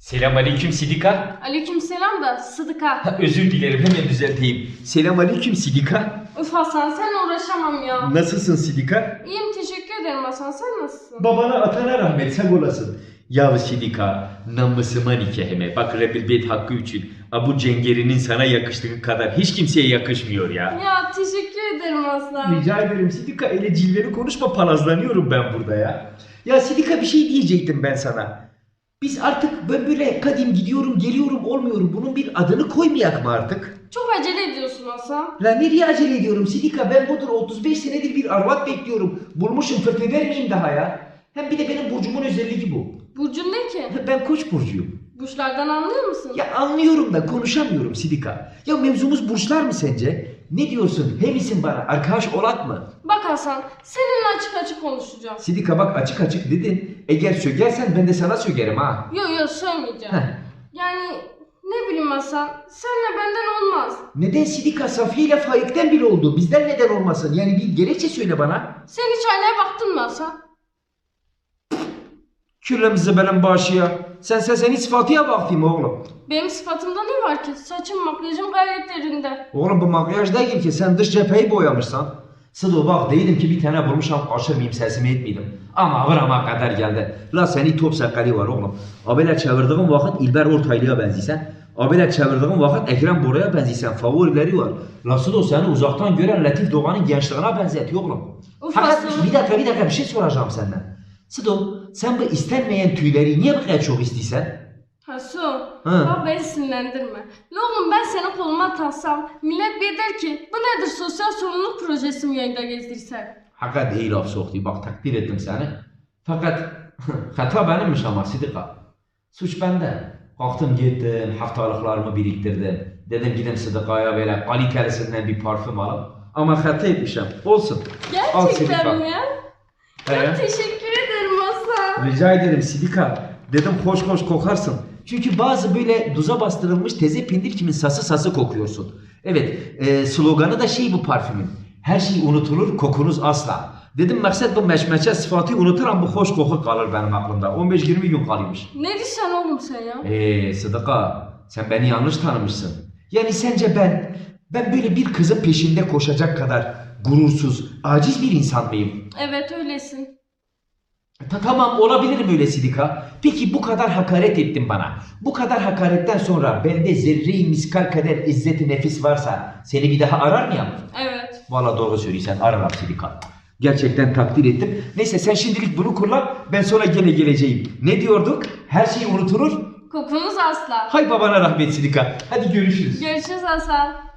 Selam aleyküm Sidika. Aleykümselam da Sıdıka. Ha, özür dilerim hemen düzelteyim. Selam aleyküm Sidika. Üf Hasan sen uğraşamam ya. Nasılsın Sidika? İyiyim teşekkür ederim Hasan sen nasılsın? Babana atana rahmet sen olasın. Ya Sidika, namusuma nikahime. Bak Rebel Beyt hakkı için. Abu Cenger'inin sana yakıştığı kadar hiç kimseye yakışmıyor ya. Ya teşekkür ederim Aslan. Rica ederim Sidika öyle cilveli konuşma palazlanıyorum ben burada ya. Ya Sidika bir şey diyecektim ben sana. Biz artık böyle kadim gidiyorum geliyorum olmuyorum bunun bir adını koymayak mı artık? Çok acele ediyorsun Hasan. La nereye acele ediyorum Sidika ben budur 35 senedir bir arvat bekliyorum. Bulmuşum fırtı vermeyeyim daha ya. Hem bir de benim burcumun özelliği bu. Burcun ne ki? Ben koç burcuyum. Burçlardan anlıyor musun? Ya anlıyorum da konuşamıyorum Sidika. Ya mevzumuz burçlar mı sence? Ne diyorsun? Hem misin bana? Arkadaş olak mı? Bak Hasan seninle açık açık konuşacağım. Sidika bak açık açık dedin. Eğer sögersen ben de sana sögerim ha. Yo yo söylemeyeceğim. Heh. Yani ne bileyim Hasan senle benden olmaz. Neden Sidika Safiye ile Faik'ten biri oldu? Bizden neden olmasın? Yani bir gerekçe söyle bana. Sen hiç aynaya baktın mı Hasan? Kürlemizi benim başı ya. Sen sen senin sıfatıya bakayım oğlum. Benim sıfatımda ne var ki? Saçım makyajım gayet yerinde. Oğlum bu makyaj değil ki sen dış cepheyi boyamışsan. Sıdo bak değilim ki bir tane bulmuşam aşırmayayım sesimi etmeydim. Ama vırama kadar geldi. La seni top sakali var oğlum. Abiyle çevirdiğin vakit İlber Ortaylı'ya benziysen. Abiyle çevirdiğin vakit Ekrem Bora'ya benziysen. Favorileri var. La Sıdo seni uzaktan gören Latif Doğan'ın gençliğine benzetiyor oğlum. Uf Fakat bir dakika bir dakika bir şey soracağım senden. Sıdo sen bu istenmeyen tüyleri niye bu kadar çok istiyorsan? Hasu, ya beni sinirlendirme. La oğlum ben seni koluma taksam, millet bir der ki bu nedir sosyal sorumluluk projesi mi yayında gezdirsen? Hakikat iyi laf soktu. Bak takdir ettim seni. Fakat hata benimmiş ama Sıdıka. Suç bende. Kalktım gittim, haftalıklarımı biriktirdim. Dedim gidin Sıdıka'ya böyle kalitelisinden bir parfüm alıp. Ama hata etmişim. Olsun. Al Gerçekten Sidika. mi ya? Ya teşekkür. Rica ederim Sidika. Dedim hoş hoş kokarsın. Çünkü bazı böyle duza bastırılmış teze pindir kimin sası sası kokuyorsun. Evet e, sloganı da şey bu parfümün. Her şey unutulur kokunuz asla. Dedim maksat bu meşmeçe sıfatı unuturum bu hoş koku kalır benim aklımda. 15-20 gün kalıyormuş. Ne diyorsun oğlum sen ya? Eee Sıdıka sen beni yanlış tanımışsın. Yani sence ben, ben böyle bir kızın peşinde koşacak kadar gurursuz, aciz bir insan mıyım? Evet öylesin. Ta tamam olabilirim öyle Sidika. Peki bu kadar hakaret ettin bana. Bu kadar hakaretten sonra bende zerre-i miskal kadar izzeti nefis varsa seni bir daha arar mıyım? Evet. Valla doğru söylüyorsun ararım Sidika. Gerçekten takdir ettim. Neyse sen şimdilik bunu kullan ben sonra gene geleceğim. Ne diyorduk? Her şey unutulur. Kokunuz asla. Hay babana rahmet Sidika. Hadi görüşürüz. Görüşürüz Hasan.